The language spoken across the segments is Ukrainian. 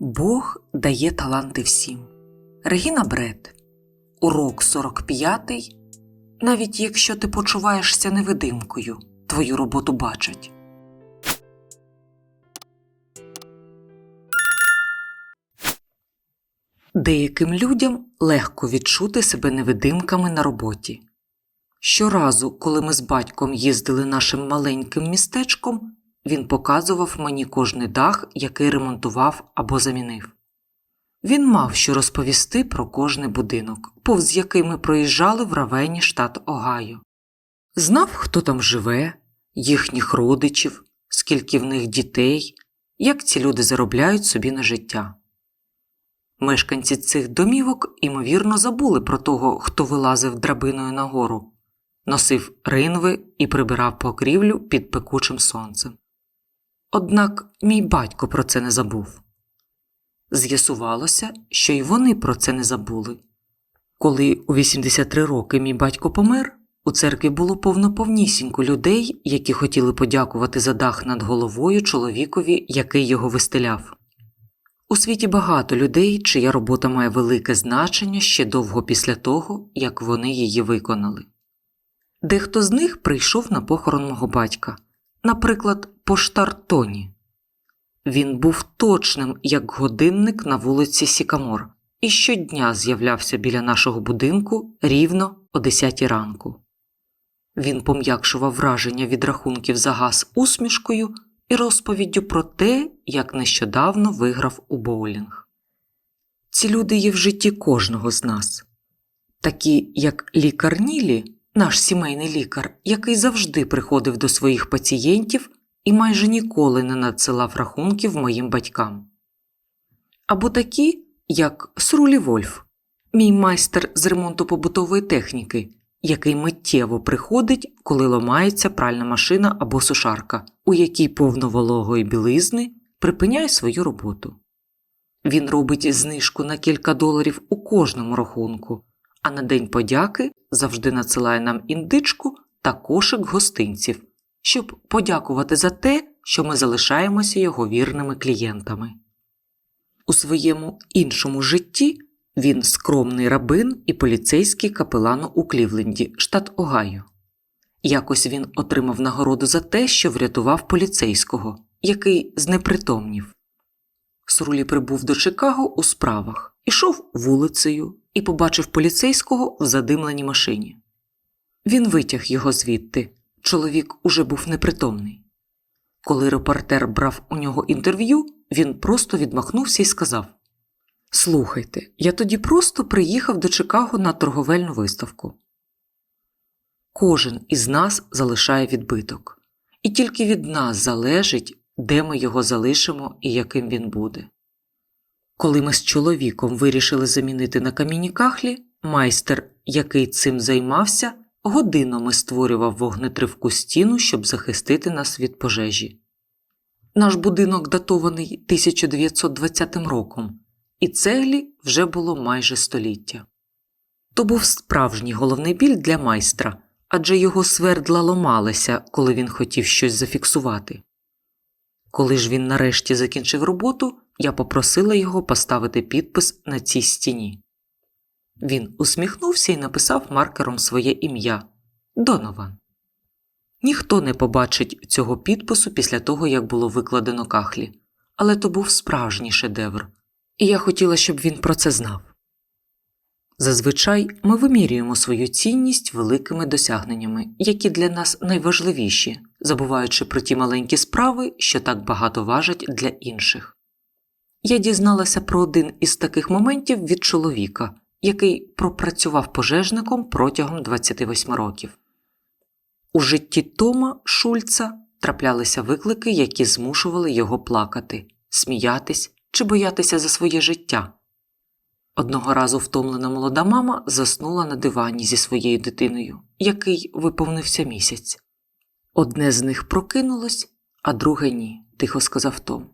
Бог дає таланти всім. Регіна Бред. Урок 45. Навіть якщо ти почуваєшся невидимкою, твою роботу бачать. Деяким людям легко відчути себе невидимками на роботі. Щоразу, коли ми з батьком їздили нашим маленьким містечком, він показував мені кожний дах, який ремонтував або замінив. Він мав що розповісти про кожний будинок, повз який ми проїжджали в равені штат Огайо. Знав, хто там живе, їхніх родичів, скільки в них дітей, як ці люди заробляють собі на життя. Мешканці цих домівок, імовірно, забули про того, хто вилазив драбиною нагору, носив ринви і прибирав покрівлю під пекучим сонцем. Однак мій батько про це не забув. З'ясувалося, що й вони про це не забули. Коли у 83 роки мій батько помер, у церкві було повноповнісінько людей, які хотіли подякувати за дах над головою чоловікові, який його вистеляв. У світі багато людей, чия робота має велике значення ще довго після того, як вони її виконали. Дехто з них прийшов на похорон мого батька, наприклад, поштар Тоні. Він був точним, як годинник на вулиці Сікамор, і щодня з'являвся біля нашого будинку рівно о 10 ранку. Він пом'якшував враження від рахунків за газ усмішкою і розповіддю про те, як нещодавно виграв у боулінг. Ці люди є в житті кожного з нас, такі як лікар Нілі, наш сімейний лікар, який завжди приходив до своїх пацієнтів і майже ніколи не надсилав рахунків моїм батькам. Або такі, як Срулі Вольф, мій майстер з ремонту побутової техніки, який миттєво приходить, коли ламається пральна машина або сушарка, у якій повно вологої білизни припиняє свою роботу. Він робить знижку на кілька доларів у кожному рахунку, а на День подяки завжди надсилає нам індичку та кошик гостинців, щоб подякувати за те, що ми залишаємося його вірними клієнтами. У своєму іншому житті він скромний рабин і поліцейський капелан у Клівленді, штат Огайо. Якось він отримав нагороду за те, що врятував поліцейського, який знепритомнів. Срулі прибув до Чикаго у справах, ішов вулицею і побачив поліцейського в задимленій машині. Він витяг його звідти. Чоловік уже був непритомний. Коли репортер брав у нього інтерв'ю, він просто відмахнувся і сказав Слухайте, я тоді просто приїхав до Чикаго на торговельну виставку. Кожен із нас залишає відбиток, і тільки від нас залежить, де ми його залишимо і яким він буде. Коли ми з чоловіком вирішили замінити на камінні кахлі, майстер, який цим займався, годинами створював вогнетривку стіну, щоб захистити нас від пожежі. Наш будинок датований 1920 роком, і цеглі вже було майже століття. То був справжній головний біль для майстра, адже його свердла ломалися, коли він хотів щось зафіксувати. Коли ж він нарешті закінчив роботу, я попросила його поставити підпис на цій стіні. Він усміхнувся і написав маркером своє ім'я Донован. Ніхто не побачить цього підпису після того, як було викладено кахлі, але то був справжній шедевр, і я хотіла, щоб він про це знав. Зазвичай ми вимірюємо свою цінність великими досягненнями, які для нас найважливіші, забуваючи про ті маленькі справи, що так багато важать для інших. Я дізналася про один із таких моментів від чоловіка, який пропрацював пожежником протягом 28 років. У житті Тома Шульца траплялися виклики, які змушували його плакати, сміятись чи боятися за своє життя. Одного разу втомлена молода мама заснула на дивані зі своєю дитиною, який виповнився місяць. Одне з них прокинулось, а друге ні, тихо сказав Том.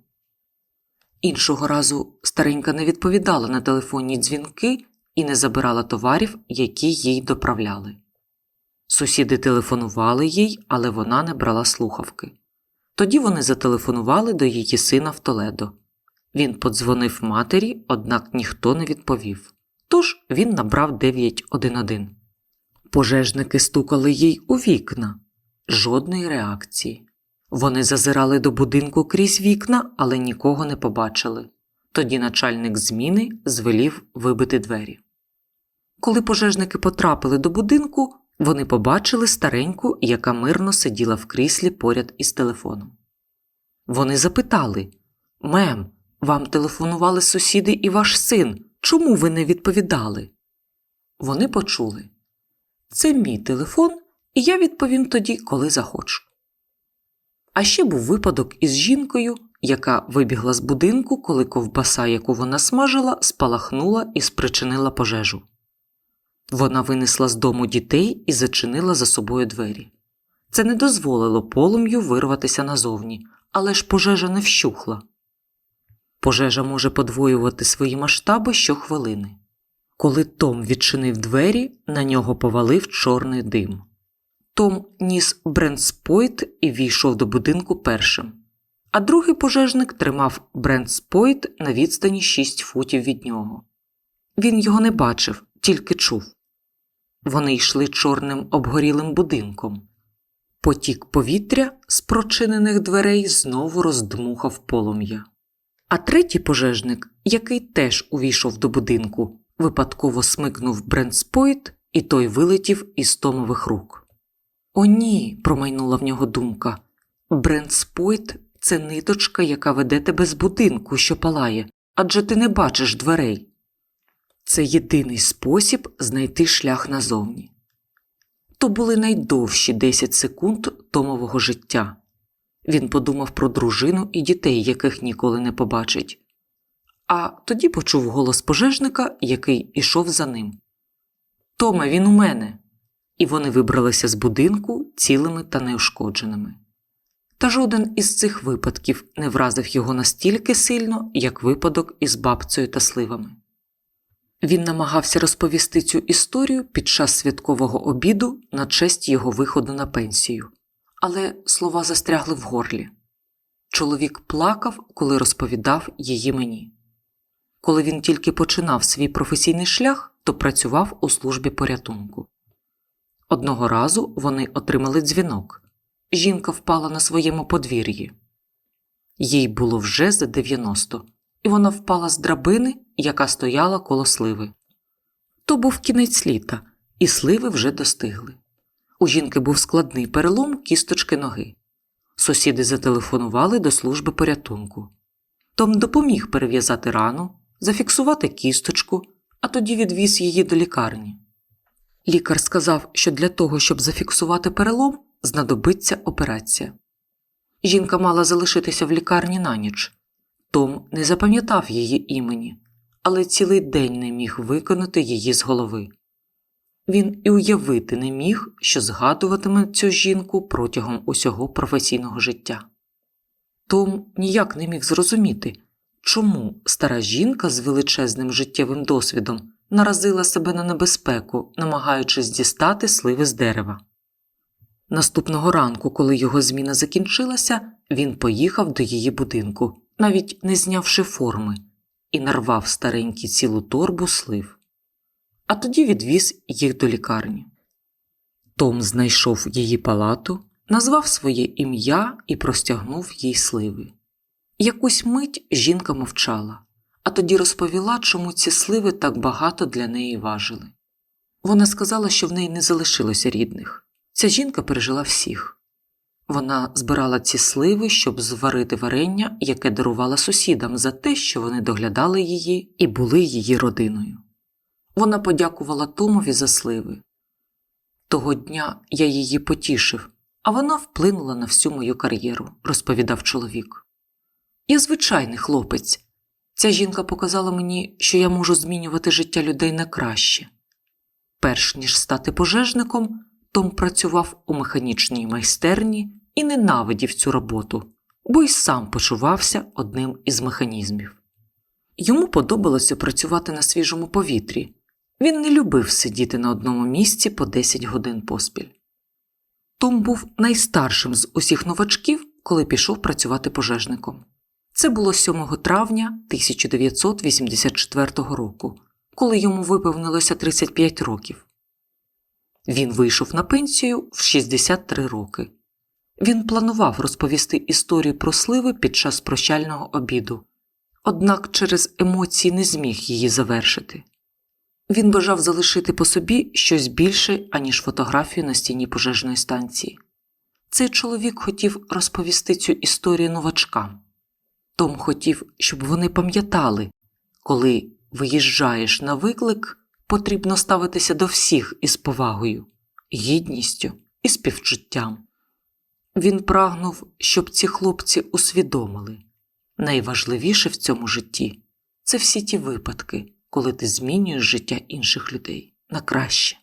Іншого разу старенька не відповідала на телефонні дзвінки і не забирала товарів, які їй доправляли. Сусіди телефонували їй, але вона не брала слухавки. Тоді вони зателефонували до її сина в Толедо. Він подзвонив матері, однак ніхто не відповів. Тож він набрав 911. Пожежники стукали їй у вікна. Жодної реакції. Вони зазирали до будинку крізь вікна, але нікого не побачили. Тоді начальник зміни звелів вибити двері. Коли пожежники потрапили до будинку, вони побачили стареньку, яка мирно сиділа в кріслі поряд із телефоном. Вони запитали Мем, вам телефонували сусіди і ваш син. Чому ви не відповідали? Вони почули Це мій телефон, і я відповім тоді, коли захочу. А ще був випадок із жінкою, яка вибігла з будинку, коли ковбаса, яку вона смажила, спалахнула і спричинила пожежу. Вона винесла з дому дітей і зачинила за собою двері. Це не дозволило полум'ю вирватися назовні, але ж пожежа не вщухла. Пожежа може подвоювати свої масштаби щохвилини. Коли Том відчинив двері, на нього повалив чорний дим. Том ніс брендспойт і війшов до будинку першим, а другий пожежник тримав брендспойт на відстані 6 футів від нього. Він його не бачив, тільки чув. Вони йшли чорним обгорілим будинком. Потік повітря з прочинених дверей знову роздмухав полум'я. А третій пожежник, який теж увійшов до будинку, випадково смикнув брендспойт, і той вилетів із Томових рук. О, ні, промайнула в нього думка. Брендспойт це ниточка, яка веде тебе з будинку, що палає, адже ти не бачиш дверей. Це єдиний спосіб знайти шлях назовні. То були найдовші 10 секунд Томового життя. Він подумав про дружину і дітей, яких ніколи не побачить. А тоді почув голос пожежника, який ішов за ним. Томе, він у мене. І вони вибралися з будинку цілими та неушкодженими. Та жоден із цих випадків не вразив його настільки сильно, як випадок із бабцею та сливами. Він намагався розповісти цю історію під час святкового обіду на честь його виходу на пенсію, але слова застрягли в горлі. Чоловік плакав, коли розповідав її мені. Коли він тільки починав свій професійний шлях, то працював у службі порятунку. Одного разу вони отримали дзвінок. Жінка впала на своєму подвір'ї. Їй було вже за 90, і вона впала з драбини, яка стояла коло сливи. То був кінець літа, і сливи вже достигли. У жінки був складний перелом кісточки ноги. Сусіди зателефонували до служби порятунку. Том допоміг перев'язати рану, зафіксувати кісточку, а тоді відвіз її до лікарні. Лікар сказав, що для того, щоб зафіксувати перелом, знадобиться операція. Жінка мала залишитися в лікарні на ніч. Том не запам'ятав її імені, але цілий день не міг виконати її з голови. Він і уявити не міг, що згадуватиме цю жінку протягом усього професійного життя. Том ніяк не міг зрозуміти, чому стара жінка з величезним життєвим досвідом наразила себе на небезпеку, намагаючись дістати сливи з дерева. Наступного ранку, коли його зміна закінчилася, він поїхав до її будинку, навіть не знявши форми, і нарвав старенький цілу торбу слив. А тоді відвіз їх до лікарні. Том знайшов її палату, назвав своє ім'я і простягнув їй сливи. Якусь мить жінка мовчала, а тоді розповіла, чому ці сливи так багато для неї важили. Вона сказала, що в неї не залишилося рідних. Ця жінка пережила всіх. Вона збирала ці сливи, щоб зварити варення, яке дарувала сусідам за те, що вони доглядали її і були її родиною. Вона подякувала Томові за сливи. Того дня я її потішив, а вона вплинула на всю мою кар'єру, розповідав чоловік. Я звичайний хлопець. Ця жінка показала мені, що я можу змінювати життя людей на краще. Перш ніж стати пожежником, Том працював у механічній майстерні і ненавидів цю роботу, бо й сам почувався одним із механізмів. Йому подобалося працювати на свіжому повітрі. Він не любив сидіти на одному місці по 10 годин поспіль. Том був найстаршим з усіх новачків, коли пішов працювати пожежником. Це було 7 травня 1984 року, коли йому виповнилося 35 років. Він вийшов на пенсію в 63 роки. Він планував розповісти історію про сливи під час прощального обіду, однак через емоції не зміг її завершити. Він бажав залишити по собі щось більше, аніж фотографію на стіні пожежної станції. Цей чоловік хотів розповісти цю історію новачкам. Том хотів, щоб вони пам'ятали, коли виїжджаєш на виклик, потрібно ставитися до всіх із повагою, гідністю і співчуттям. Він прагнув, щоб ці хлопці усвідомили найважливіше в цьому житті це всі ті випадки, коли ти змінюєш життя інших людей на краще.